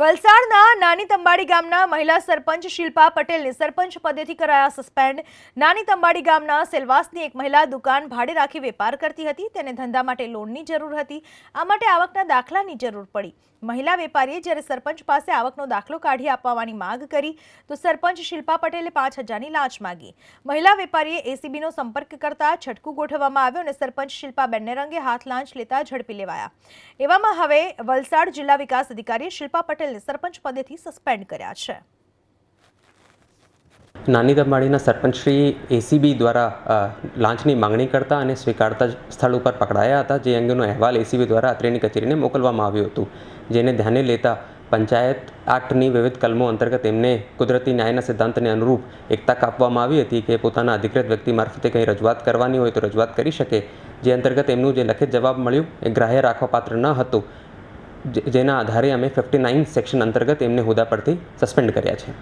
વલસાડના નાની તંબાડી ગામના મહિલા સરપંચ શિલ્પા પટેલને સરપંચ પદેથી કરાયા સસ્પેન્ડ. નાની તંબાડી ગામના સેલવાસની એક મહિલા દુકાન ભાડે રાખી વેપાર કરતી હતી. તેને ધંધા માટે લોનની જરૂર હતી. આ માટે આવકના દાખલાની જરૂર પડી. મહિલા વેપારીએ જ્યારે સરપંચ પાસે આવકનો દાખલો કાઢી આપવાની માંગ કરી, તો સરપંચ શિલ્પા પટેલે પાંચ હજારની લાંચ માગી. મહિલા વેપારીએ એસીબીનો સંપર્ક કરતા છટકું ગોઠવવામાં આવ્યો અને સરપંચ શિલ્પાબેનને રંગે હાથ લાંચ લેતા ઝડપી લેવાયા. એવામાં હવે વલસાડ જિલ્લા વિકાસ અધિકારીએ શિલ્પા પટેલને સરપંચ પદેથી સસ્પેન્ડ કર્યા છે. નાની દંબાડીના સરપંચશ્રી એસીબી દ્વારા લાંચની માંગણી કરતા અને સ્વીકારતા સ્થળ ઉપર પકડાયા હતા, જે અંગેનો અહેવાલ એસીબી દ્વારા અત્રેની કચેરીને મોકલવામાં આવ્યું હતું. જેને ધ્યાને લેતા પંચાયત એક્ટની વિવિધ કલમો અંતર્ગત એમને કુદરતી ન્યાયના સિદ્ધાંતને અનુરૂપ એકતા કાપવામાં આવી હતી કે પોતાના અધિકૃત વ્યક્તિ મારફતે કંઈ રજૂઆત કરવાની હોય તો રજૂઆત કરી શકે. જે અંતર્ગત એમનું જે લખિત જવાબ મળ્યું, એ ગ્રાહ્ય રાખવા પાત્ર ન હતું. જેના આધારે અમે ફિફ્ટી નાઇન સેક્શન અંતર્ગત એમને હોદ્દા પરથી સસ્પેન્ડ કર્યા છે.